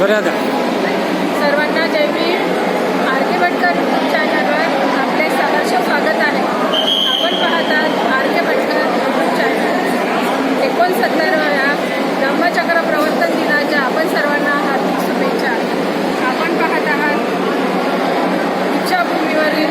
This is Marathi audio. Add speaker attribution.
Speaker 1: बरं
Speaker 2: सर्वांना जय Bhim. R K Bhatkar YouTube चॅनलवर आपले सहर्ष स्वागत आहे. आपण पाहतात R K Bhatkar YouTube channel एकोणसत्तरव्या धम्मचक्र प्रवर्तन दिनाच्या आपण सर्वांना हार्दिक शुभेच्छा. आपण पाहत आहात दीक्षाभूमीवरील